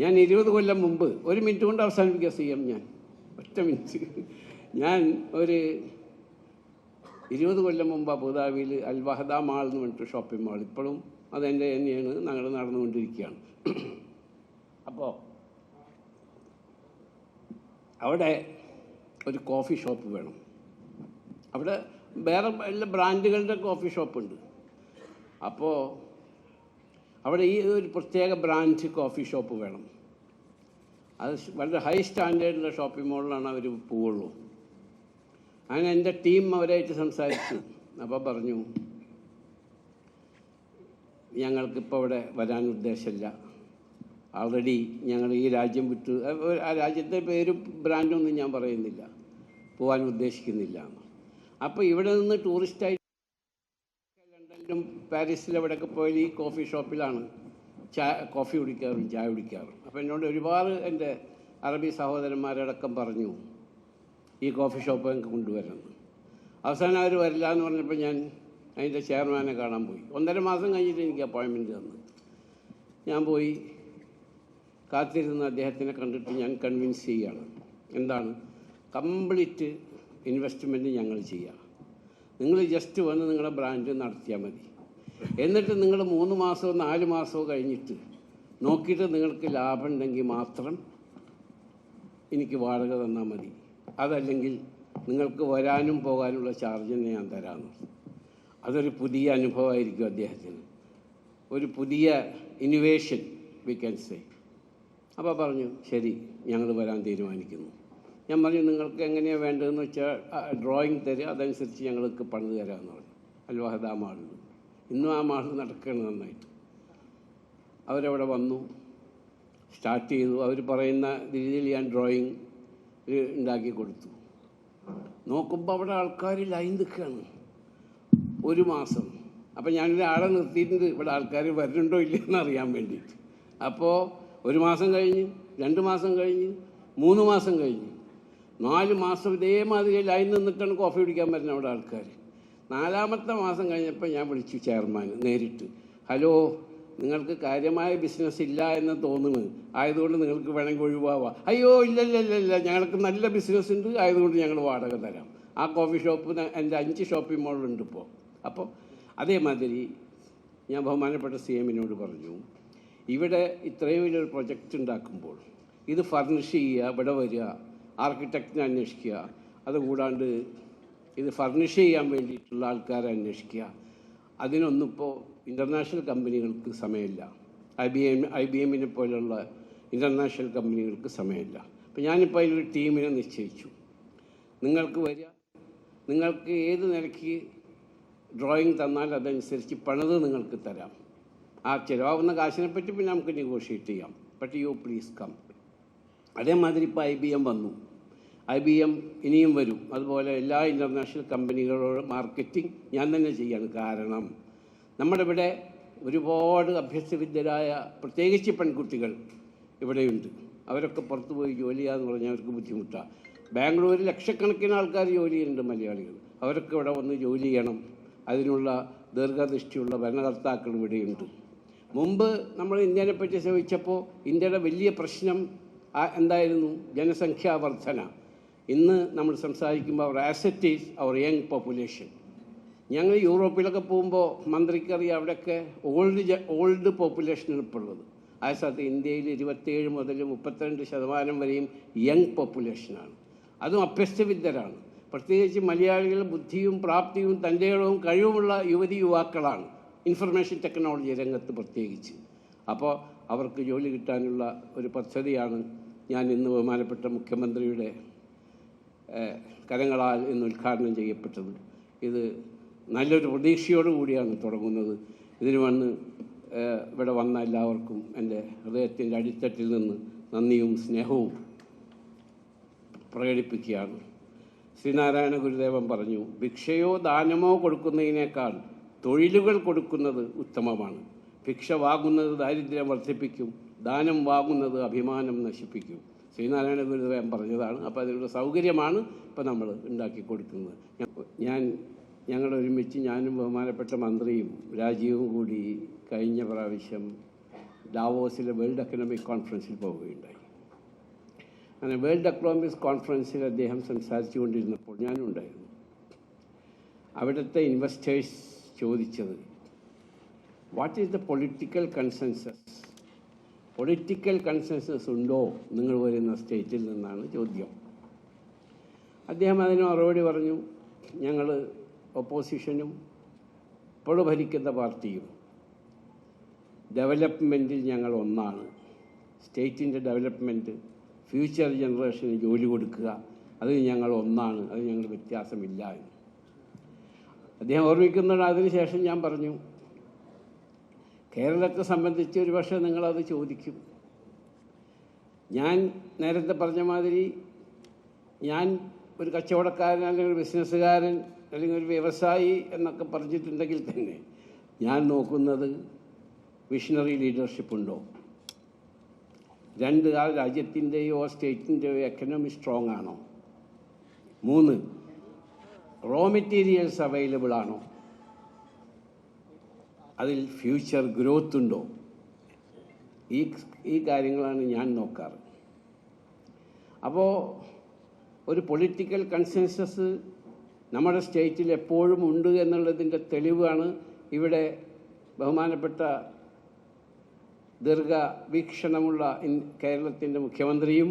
ഞാൻ ഇരുപത് കൊല്ലം മുമ്പ് ഒരു മിനിറ്റ് കൊണ്ട് അവസാനിപ്പിക്കുക സി എം ഞാൻ. ഒറ്റ മിനിറ്റ്. ഞാൻ ഒരു ഇരുപത് കൊല്ലം മുമ്പ് അബുദാബിയിൽ അൽ വഹദ മാൾ എന്ന് പറഞ്ഞിട്ട് ഷോപ്പിംഗ് മാൾ ഇപ്പോഴും അതെന്റെ തന്നെയാണ്. ഞങ്ങൾ നടന്നുകൊണ്ടിരിക്കുകയാണ്. അപ്പോൾ അവിടെ ഒരു കോഫി ഷോപ്പ് വേണം. അവിടെ വേറെ എല്ലാ ബ്രാൻഡുകളുടെ കോഫി ഷോപ്പുണ്ട് അപ്പോൾ അവിടെ ഈ ഒരു പ്രത്യേക ബ്രാൻഡ് കോഫി ഷോപ്പ് വേണം. അത് വളരെ ഹൈ സ്റ്റാൻഡേർഡിലുള്ള ഷോപ്പിംഗ് മോളിലാണ് അവർ പോവുള്ളൂ. അങ്ങനെ എന്റെ ടീം അവരായിട്ട് സംസാരിച്ചു. അപ്പോൾ പറഞ്ഞു ഞങ്ങൾക്കിപ്പോൾ അവിടെ വരാൻ ഉദ്ദേശമില്ല. ആൾറെഡി ഞങ്ങൾ ഈ രാജ്യം വിട്ട്. ആ രാജ്യത്തെ പേര് ബ്രാൻഡൊന്നും ഞാൻ പറയുന്നില്ല. പോകാൻ ഉദ്ദേശിക്കുന്നില്ല. അപ്പോൾ ഇവിടെ നിന്ന് ടൂറിസ്റ്റായി ലണ്ടനിലും പാരീസിലും എവിടെയൊക്കെ പോയാൽ ഈ കോഫി ഷോപ്പിലാണ് ചായ കോഫി കുടിക്കാറും ചായ കുടിക്കാറും. അപ്പോൾ എന്നോട് ഒരുപാട് എന്റെ അറബി സഹോദരന്മാരടക്കം പറഞ്ഞു ഈ കോഫി ഷോപ്പ് ഞങ്ങൾക്ക് കൊണ്ടുവരണം. അവസാനം അവർ വരില്ല എന്ന് പറഞ്ഞപ്പോൾ ഞാൻ അതിന്റെ ചെയർമാനെ കാണാൻ പോയി. ഒന്നര മാസം കഴിഞ്ഞിട്ട് എനിക്ക് അപ്പോയിൻമെന്റ് തന്നു. ഞാൻ പോയി കാത്തിരുന്ന അദ്ദേഹത്തിനെ കണ്ടിട്ട് ഞാൻ കൺവിൻസ് ചെയ്യുകയാണ് എന്താണ്? കംപ്ലീറ്റ് ഇൻവെസ്റ്റ്മെന്റ് ഞങ്ങൾ ചെയ്യാം. നിങ്ങൾ ജസ്റ്റ് വന്ന് നിങ്ങളുടെ ബ്രാൻഡ് നടത്തിയാൽ മതി. എന്നിട്ട് നിങ്ങൾ മൂന്ന് മാസമോ നാല് മാസമോ കഴിഞ്ഞിട്ട് നോക്കിയിട്ട് നിങ്ങൾക്ക് ലാഭം ഉണ്ടെങ്കിൽ മാത്രം എനിക്ക് വാടക തന്നാൽ മതി. അതല്ലെങ്കിൽ നിങ്ങൾക്ക് വരാനും പോകാനുള്ള ചാർജ് ഞാൻ തരാമെന്ന് അതൊരു പുതിയ അനുഭവമായിരിക്കും അദ്ദേഹത്തിന്. ഒരു പുതിയ ഇന്നോവേഷൻ വി ക്യാൻ സേ അപ്പോൾ പറഞ്ഞു ശരി ഞങ്ങൾ വരാൻ തീരുമാനിക്കുന്നു. ഞാൻ പറഞ്ഞു നിങ്ങൾക്ക് എങ്ങനെയാണ് വേണ്ടതെന്ന് വെച്ചാൽ ഡ്രോയിങ് തരിക അതനുസരിച്ച് ഞങ്ങൾക്ക് പണിത് തരാമെന്ന് പറഞ്ഞു. അൽവാഹദ മാളിൽ ഇന്നും ആ മാളിൽ നടക്കുകയാണ് നന്നായിട്ട്. അവരവിടെ വന്നു സ്റ്റാർട്ട് ചെയ്തു. അവർ പറയുന്ന രീതിയിൽ ഞാൻ ഡ്രോയിങ് ഉണ്ടാക്കി കൊടുത്തു. നോക്കുമ്പോൾ അവിടെ ആൾക്കാർ ലൈൻ നിൽക്കുകയാണ്. ഒരു മാസം. അപ്പം ഞാനൊരു ആളെ നിർത്തിയിട്ടുണ്ട്. ഇവിടെ ആൾക്കാർ വരുന്നുണ്ടോ ഇല്ലയെന്ന് അറിയാൻ വേണ്ടിയിട്ട്. അപ്പോൾ ഒരു മാസം കഴിഞ്ഞ് രണ്ട് മാസം കഴിഞ്ഞ് മൂന്ന് മാസം കഴിഞ്ഞ് നാല് മാസം ഇതേമാതിരി ലൈൻ നിന്നിട്ടാണ് കോഫി കുടിക്കാൻ വരുന്നത് അവിടെ ആൾക്കാർ. നാലാമത്തെ മാസം കഴിഞ്ഞപ്പോൾ ഞാൻ വിളിച്ചു ചെയർമാൻ നേരിട്ട്. ഹലോ നിങ്ങൾക്ക് കാര്യമായ ബിസിനസ് ഇല്ല എന്ന് തോന്നുന്നു. ആയതുകൊണ്ട് നിങ്ങൾക്ക് വേണമെങ്കിൽ ഒഴിവാവാം. അയ്യോ ഇല്ല ഇല്ല ഇല്ല ഇല്ല ഞങ്ങൾക്ക് നല്ല ബിസിനസ് ഉണ്ട്. ആയതുകൊണ്ട് ഞങ്ങൾ വാടക തരാം. ആ കോഫി ഷോപ്പ് എന്റെ അഞ്ച് ഷോപ്പിംഗ് മോളുണ്ട് ഇപ്പോൾ. അപ്പോൾ അതേമാതിരി ഞാൻ ബഹുമാനപ്പെട്ട സി എമ്മിനോട് പറഞ്ഞു ഇവിടെ ഇത്രയും വലിയൊരു പ്രൊജക്റ്റ് ഉണ്ടാക്കുമ്പോൾ ഇത് ഫർണിഷ് ചെയ്യുക ഇവിടെ വരിക ആർക്കിടെക്റ്റിനെ അന്വേഷിക്കുക. അതുകൂടാണ്ട് ഇത് ഫർണിഷ് ചെയ്യാൻ വേണ്ടിയിട്ടുള്ള ആൾക്കാരെ അന്വേഷിക്കുക. അതിനൊന്നും ഇപ്പോൾ ഇന്റർനാഷണൽ കമ്പനികൾക്ക് സമയമില്ല. I B M I B എമ്മിനെ പോലെയുള്ള ഇന്റർനാഷണൽ കമ്പനികൾക്ക് സമയമില്ല. അപ്പോൾ ഞാനിപ്പോൾ അതിനൊരു ടീമിനെ നിശ്ചയിച്ചു. നിങ്ങൾക്ക് വരിക. നിങ്ങൾക്ക് ഏത് നിലയ്ക്ക് ഡ്രോയിങ് തന്നാൽ അതനുസരിച്ച് പണിത് നിങ്ങൾക്ക് തരാം. ആ ചിലവാകുന്ന കാശിനെ പറ്റി പിന്നെ നമുക്ക് നെഗോഷിയേറ്റ് ചെയ്യാം. ബട്ട് യു പ്ലീസ് കം അതേമാതിരി ഇപ്പോൾ ഐ ബി എം വന്നു. ഐ ബി എം ഇനിയും വരും. അതുപോലെ എല്ലാ ഇന്റർനാഷണൽ കമ്പനികളോട് മാർക്കറ്റിംഗ് ഞാൻ തന്നെ ചെയ്യാണ് കാരണം നമ്മുടെ ഇവിടെ ഒരുപാട് അഭ്യസ്തവിദ്യരായ പ്രത്യേകിച്ച് പെൺകുട്ടികൾ ഇവിടെയുണ്ട്. അവരൊക്കെ പുറത്തു പോയി ജോലി ചെയ്യാന്ന് പറഞ്ഞാൽ അവർക്ക് ബുദ്ധിമുട്ടാണ് ബാംഗ്ലൂരിൽ ലക്ഷക്കണക്കിന് ആൾക്കാർ ജോലി ചെയ്യുന്നുണ്ട് മലയാളികൾ. അവരൊക്കെ ഇവിടെ വന്ന് ജോലി ചെയ്യണം. അതിനുള്ള ദീർഘദൃഷ്ടിയുള്ള ഭരണകർത്താക്കൾ ഇവിടെയുണ്ട്. മുമ്പ് നമ്മൾ ഇന്ത്യനെ പറ്റി ചോദിച്ചപ്പോൾ ഇന്ത്യയുടെ വലിയ പ്രശ്നം എന്തായിരുന്നു? ജനസംഖ്യാ വർധന ഇന്ന് നമ്മൾ സംസാരിക്കുമ്പോൾ our asset is our young population ഞങ്ങൾ യൂറോപ്പിലൊക്കെ പോകുമ്പോൾ മന്ത്രിക്കറിയാം അവിടെയൊക്കെ ഓൾഡ് ഓൾഡ് പോപ്പുലേഷനാണ് ഇപ്പോൾ ഉള്ളത്. ആ സ്ഥലത്ത് ഇന്ത്യയിൽ ഇരുപത്തേഴ് മുതൽ മുപ്പത്തിരണ്ട് ശതമാനം വരെയും യങ് പോപ്പുലേഷനാണ് അതും അഭ്യസ്തവിദ്യരാണ്. പ്രത്യേകിച്ച് മലയാളികൾ ബുദ്ധിയും പ്രാപ്തിയും തന്റെയും കഴിവുമുള്ള യുവതി യുവാക്കളാണ് ഇൻഫർമേഷൻ ടെക്നോളജി രംഗത്ത് പ്രത്യേകിച്ച്. അപ്പോൾ അവർക്ക് ജോലി കിട്ടാനുള്ള ഒരു പദ്ധതിയാണ് ഞാൻ ഇന്ന് ബഹുമാനപ്പെട്ട മുഖ്യമന്ത്രിയുടെ കരങ്ങളാൽ ഇന്ന് ഉദ്ഘാടനം ചെയ്യപ്പെട്ടത്. ഇത് നല്ലൊരു പ്രതീക്ഷയോടു കൂടിയാണ് തുടങ്ങുന്നത്. ഇതിന് വന്ന് ഇവിടെ വന്ന എല്ലാവർക്കും എന്റെ ഹൃദയത്തിന്റെ അടിത്തട്ടിൽ നിന്ന് നന്ദിയും സ്നേഹവും പ്രകടിപ്പിക്കുകയാണ്. ശ്രീനാരായണ ഗുരുദേവൻ പറഞ്ഞു ഭിക്ഷയോ ദാനമോ കൊടുക്കുന്നതിനേക്കാൾ തൊഴിലുകൾ കൊടുക്കുന്നത് ഉത്തമമാണ്. ഭിക്ഷ വാങ്ങുന്നത് ദാരിദ്ര്യം വർദ്ധിപ്പിക്കും ദാനം വാങ്ങുന്നത് അഭിമാനം നശിപ്പിക്കും. ശ്രീനാരായണ ഗുരുദേവൻ പറഞ്ഞതാണ്. അപ്പോൾ അതിനുള്ള സൗകര്യമാണ് ഇപ്പോൾ നമ്മൾ ഉണ്ടാക്കി കൊടുക്കുന്നത്. ഞാൻ ഞങ്ങൾ ഒരുമിച്ച് ഞാനും ബഹുമാനപ്പെട്ട മന്ത്രിയും രാജീവും കൂടി കഴിഞ്ഞ പ്രാവശ്യം ഡാവോസിലെ വേൾഡ് എക്കണോമിക് കോൺഫറൻസിൽ പോവുകയുണ്ടായി. അങ്ങനെ വേൾഡ് എക്കണോമിക്സ് കോൺഫറൻസിൽ അദ്ദേഹം സംസാരിച്ചു കൊണ്ടിരുന്നപ്പോൾ ഞാനും ഉണ്ടായിരുന്നു. അവിടുത്തെ ഇൻവെസ്റ്റേഴ്സ് ചോദിച്ചത് what is the political consensus political consensus ഉണ്ടോ നിങ്ങൾ വരുന്ന സ്റ്റേറ്റിൽ നിന്നാണ് ചോദ്യം. അദ്ദേഹം അതിന് മറുപടി പറഞ്ഞു ഞങ്ങൾ ഒപ്പോസിഷനും ഇപ്പോൾ ഭരിക്കുന്ന പാർട്ടിയും. ഡെവലപ്മെന്റിൽ ഞങ്ങൾ ഒന്നാണ്. സ്റ്റേറ്റിന്റെ ഡെവലപ്മെന്റ് ഫ്യൂച്ചർ ജനറേഷന് ജോലി കൊടുക്കുക അത് ഞങ്ങൾ ഒന്നാണ് അത് ഞങ്ങൾ വ്യത്യാസമില്ല എന്ന്. അദ്ദേഹം ഓർമ്മിക്കുന്നുണ്ട് അതിനുശേഷം ഞാൻ പറഞ്ഞു കേരളത്തെ സംബന്ധിച്ച് ഒരു പക്ഷേ നിങ്ങളത് ചോദിക്കും. ഞാൻ നേരത്തെ പറഞ്ഞ മാതിരി ഞാൻ ഒരു കച്ചവടക്കാരൻ അല്ലെങ്കിൽ ഒരു ബിസിനസ്സുകാരൻ അല്ലെങ്കിൽ ഒരു വ്യവസായി എന്നൊക്കെ പറഞ്ഞിട്ടുണ്ടെങ്കിൽ തന്നെ ഞാൻ നോക്കുന്നത് വിഷണറി ലീഡർഷിപ്പ് ഉണ്ടോ? രണ്ട് ആ രാജ്യത്തിന്റെയോ സ്റ്റേറ്റിന്റെയോ എക്കണോമി സ്ട്രോങ് ആണോ? മൂന്ന് റോ മെറ്റീരിയൽസ് അവൈലബിൾ ആണോ? അതിൽ ഫ്യൂച്ചർ ഗ്രോത്ത് ഉണ്ടോ? ഈ ഈ കാര്യങ്ങളാണ് ഞാൻ നോക്കാറ്. അപ്പോൾ ഒരു പൊളിറ്റിക്കൽ കൺസെൻസസ് നമ്മുടെ സ്റ്റേറ്റിൽ എപ്പോഴും ഉണ്ട് എന്നുള്ളതിന്റെ തെളിവാണ് ഇവിടെ ബഹുമാനപ്പെട്ട ദീർഘ വീക്ഷണമുള്ള കേരളത്തിന്റെ മുഖ്യമന്ത്രിയും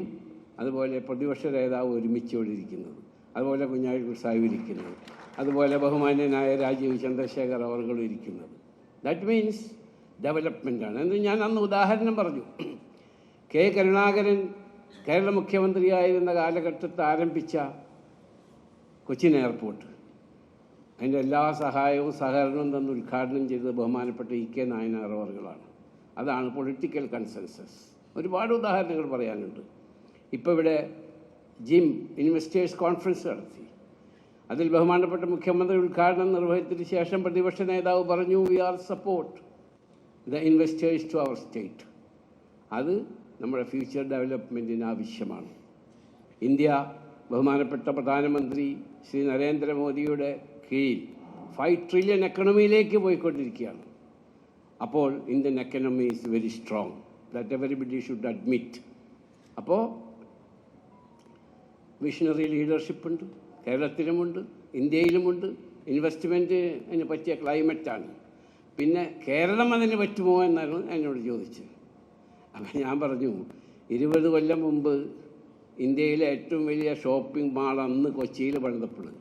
അതുപോലെ പ്രതിപക്ഷ നേതാവ് ഒരുമിച്ചുകൊണ്ടിരിക്കുന്നത് അതുപോലെ കുഞ്ഞാഴി സാഹിബ് ഇരിക്കുന്നത്. അതുപോലെ ബഹുമാന്യനായ രാജീവ് ചന്ദ്രശേഖർ അവർകളും ഇരിക്കുന്നത്. ദാറ്റ് മീൻസ് ഡെവലപ്മെന്റാണ് എന്ന് ഞാൻ അന്ന് ഉദാഹരണം പറഞ്ഞു. കെ കരുണാകരൻ കേരള മുഖ്യമന്ത്രിയായിരുന്ന കാലഘട്ടത്ത് ആരംഭിച്ച കൊച്ചിൻ എയർപോർട്ട്. അതിന്റെ എല്ലാ സഹായവും സഹകരണവും തന്ന് ഉദ്ഘാടനം ചെയ്തത് ബഹുമാനപ്പെട്ട ഇ കെ നായനാർ അതാണ് പൊളിറ്റിക്കൽ കൺസെൻസസ് ഒരുപാട് ഉദാഹരണങ്ങൾ പറയാനുണ്ട്. ഇപ്പോൾ ഇവിടെ ജിം ഇൻവെസ്റ്റേഴ്സ് കോൺഫറൻസ് നടത്തി. അതിൽ ബഹുമാനപ്പെട്ട മുഖ്യമന്ത്രി ഉദ്ഘാടനം നിർവഹിച്ചതിന് ശേഷം പ്രതിപക്ഷ നേതാവ് പറഞ്ഞു we are support the investors to our state അത് നമ്മുടെ ഫ്യൂച്ചർ ഡെവലപ്മെന്റിന് ആവശ്യമാണ്. ഇന്ത്യ ബഹുമാനപ്പെട്ട പ്രധാനമന്ത്രി ശ്രീ നരേന്ദ്രമോദിയുടെ കീഴിൽ ഫൈവ് ട്രില്യൺ എക്കണമിയിലേക്ക് പോയിക്കൊണ്ടിരിക്കുകയാണ്. അപ്പോൾ Indian economy is very strong that everybody should admit അപ്പോൾ വിഷണറി ലീഡർഷിപ്പ് ഉണ്ട്. കേരളത്തിലുമുണ്ട് ഇന്ത്യയിലുമുണ്ട്. ഇൻവെസ്റ്റ്മെന്റിന് പറ്റിയ ക്ലൈമറ്റാണ് പിന്നെ കേരളം അതിന് പറ്റുമോ എന്നാണ് എന്നോട് ചോദിച്ചത്. അപ്പം ഞാൻ പറഞ്ഞു ഇരുപത് കൊല്ലം മുമ്പ് ഇന്ത്യയിലെ ഏറ്റവും വലിയ ഷോപ്പിംഗ് മാൾ അന്ന് കൊച്ചിയിൽ പണിതപ്പെടും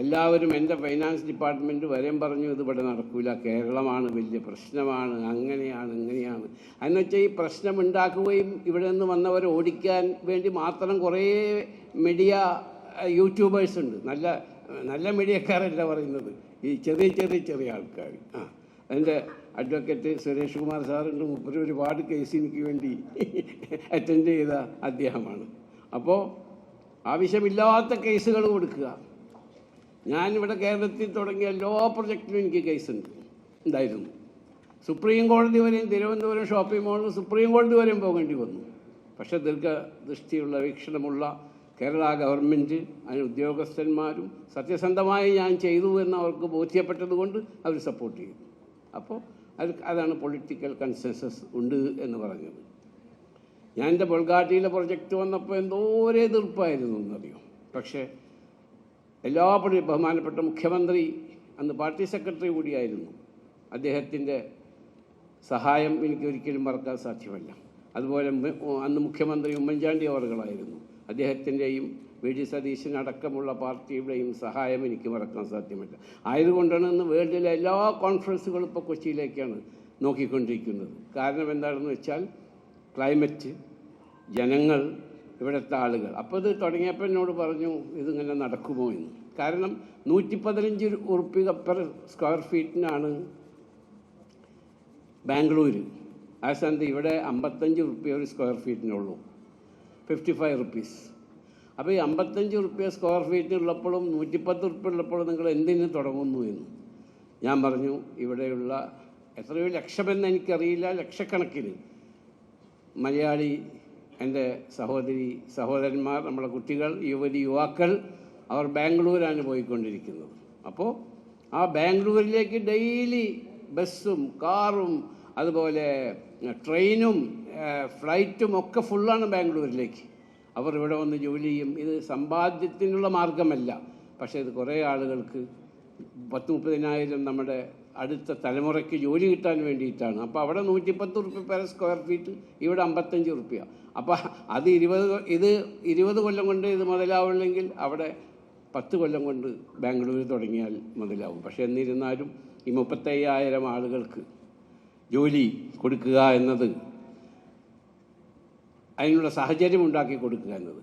എല്ലാവരും എന്റെ ഫൈനാൻസ് ഡിപ്പാർട്ട്മെന്റ് വരെയും പറഞ്ഞു ഇത് ഇവിടെ നടക്കില്ല കേരളമാണ് വലിയ പ്രശ്നമാണ് അങ്ങനെയാണ് ഇങ്ങനെയാണ്. എന്നുവെച്ചാൽ ഈ പ്രശ്നം ഉണ്ടാക്കുകയും ഇവിടെ നിന്ന് വന്നവരെ ഓടിക്കാൻ വേണ്ടി മാത്രം കുറേ മീഡിയ യൂട്യൂബേഴ്സ് ഉണ്ട്. നല്ല നല്ല മീഡിയക്കാരല്ല പറയുന്നത്. ഈ ചെറിയ ചെറിയ ചെറിയ ആൾക്കാർ ആ അതിന്റെ അഡ്വക്കേറ്റ് സുരേഷ് കുമാർ സാറുണ്ട്. മുപ്പര് ഒരുപാട് കേസ് എനിക്ക് വേണ്ടി അറ്റൻഡ് ചെയ്ത അദ്ദേഹമാണ്. അപ്പോൾ ആവശ്യമില്ലാത്ത കേസുകൾ കൊടുക്കുക. ഞാനിവിടെ കേരളത്തിൽ തുടങ്ങിയ ലോ പ്രൊജക്റ്റിനും എനിക്ക് കേസുണ്ട് ഉണ്ടായിരുന്നു സുപ്രീം കോടതി വരെയും തിരുവനന്തപുരം ഷോപ്പിംഗ് മോളിൽ സുപ്രീം കോടതി വരെയും പോകേണ്ടി വന്നു. പക്ഷേ ദീർഘദൃഷ്ടിയുള്ള വീക്ഷണമുള്ള കേരള ഗവൺമെന്റ് അതിന് ഉദ്യോഗസ്ഥന്മാരും സത്യസന്ധമായി ഞാൻ ചെയ്തു എന്ന് അവർക്ക് ബോധ്യപ്പെട്ടതുകൊണ്ട് അവർ സപ്പോർട്ട് ചെയ്തു. അപ്പോൾ അത് അതാണ് പൊളിറ്റിക്കൽ കൺസെൻസസ് ഉണ്ട് എന്ന് പറഞ്ഞത്. ഞാൻ എന്റെ ബൊൾഗാട്ടിയിലെ പ്രൊജക്റ്റ് വന്നപ്പോൾ എന്തോ ഒരേ എതിർപ്പായിരുന്നു എന്നറിയോ? പക്ഷേ എല്ലാ പണി ബഹുമാനപ്പെട്ട മുഖ്യമന്ത്രി അന്ന് പാർട്ടി സെക്രട്ടറി കൂടിയായിരുന്നു. അദ്ദേഹത്തിന്റെ സഹായം എനിക്ക് ഒരിക്കലും മറക്കാൻ സാധ്യമല്ല. അതുപോലെ അന്ന് മുഖ്യമന്ത്രി ഉമ്മൻചാണ്ടി അവറുകളായിരുന്നു അദ്ദേഹത്തിന്റെയും വി ഡി സതീശൻ അടക്കമുള്ള പാർട്ടിയുടെയും സഹായം എനിക്ക് മറക്കാൻ സാധ്യമല്ല. ആയതുകൊണ്ടാണ് ഇന്ന് വേൾഡിലെ എല്ലാ കോൺഫറൻസുകളും ഇപ്പോൾ കൊച്ചിയിലേക്കാണ് നോക്കിക്കൊണ്ടിരിക്കുന്നത്. കാരണം എന്താണെന്ന് വെച്ചാൽ ക്ലൈമറ്റ് ജനങ്ങൾ ഇവിടുത്തെ ആളുകൾ. അപ്പോൾ ഇത് തുടങ്ങിയപ്പോൾ എന്നോട് പറഞ്ഞു ഇതിങ്ങനെ നടക്കുമോ എന്ന്? കാരണം നൂറ്റി പതിനഞ്ച് ഉറുപ്പിക പെർ സ്ക്വയർ ഫീറ്റിനാണ് ബാംഗ്ലൂർ ആ സ്ഥാനത്ത് ഇവിടെ അമ്പത്തഞ്ച് റുപ്യ ഒരു സ്ക്വയർ ഫീറ്റിനുള്ളൂ ഫിഫ്റ്റി ഫൈവ് റുപ്പീസ് അപ്പോൾ ഈ അമ്പത്തഞ്ച് റുപ്യ സ്ക്വയർ ഫീറ്റിനുള്ളപ്പോഴും നൂറ്റിപ്പത്ത് റുപ്യ ഉള്ളപ്പോഴും നിങ്ങൾ എന്തിനു തുടങ്ങുന്നു എന്ന്? ഞാൻ പറഞ്ഞു ഇവിടെയുള്ള എത്രയോ ലക്ഷമെന്ന് എനിക്കറിയില്ല ലക്ഷക്കണക്കിന് മലയാളി എന്റെ സഹോദരി സഹോദരന്മാർ നമ്മളെ കുട്ടികൾ യുവതി യുവാക്കൾ അവർ ബാംഗ്ലൂരാണ് പോയിക്കൊണ്ടിരിക്കുന്നത്. അപ്പോൾ ആ ബാംഗ്ലൂരിലേക്ക് ഡെയിലി ബസ്സും കാറും അതുപോലെ ട്രെയിനും ഫ്ലൈറ്റും ഒക്കെ ഫുള്ളാണ് ബാംഗ്ലൂരിലേക്ക്. അവർ ഇവിടെ വന്ന് ജോലി ചെയ്യും. ഇത് സമ്പാദ്യത്തിനുള്ള മാർഗമല്ല പക്ഷേ ഇത് കുറേ ആളുകൾക്ക് പത്ത് മുപ്പതിനായിരം നമ്മുടെ അടുത്ത തലമുറയ്ക്ക് ജോലി കിട്ടാൻ വേണ്ടിയിട്ടാണ്. അപ്പോൾ അവിടെ നൂറ്റിപ്പത്ത് റുപ്യ പെർ സ്ക്വയർ ഫീറ്റ് ഇവിടെ അമ്പത്തഞ്ച് റുപ്യ അപ്പോൾ അത് ഇരുപത് ഇത് ഇരുപത് കൊല്ലം കൊണ്ട് ഇത് മുതലാവുള്ളെങ്കിൽ അവിടെ പത്ത് കൊല്ലം കൊണ്ട് ബാംഗ്ലൂർ തുടങ്ങിയാൽ മുതലാവും. പക്ഷേ എന്നിരുന്നാലും ഈ മുപ്പത്തയ്യായിരം ആളുകൾക്ക് ജോലി കൊടുക്കുക എന്നത് അതിനുള്ള സാഹചര്യം ഉണ്ടാക്കി കൊടുക്കുക എന്നത്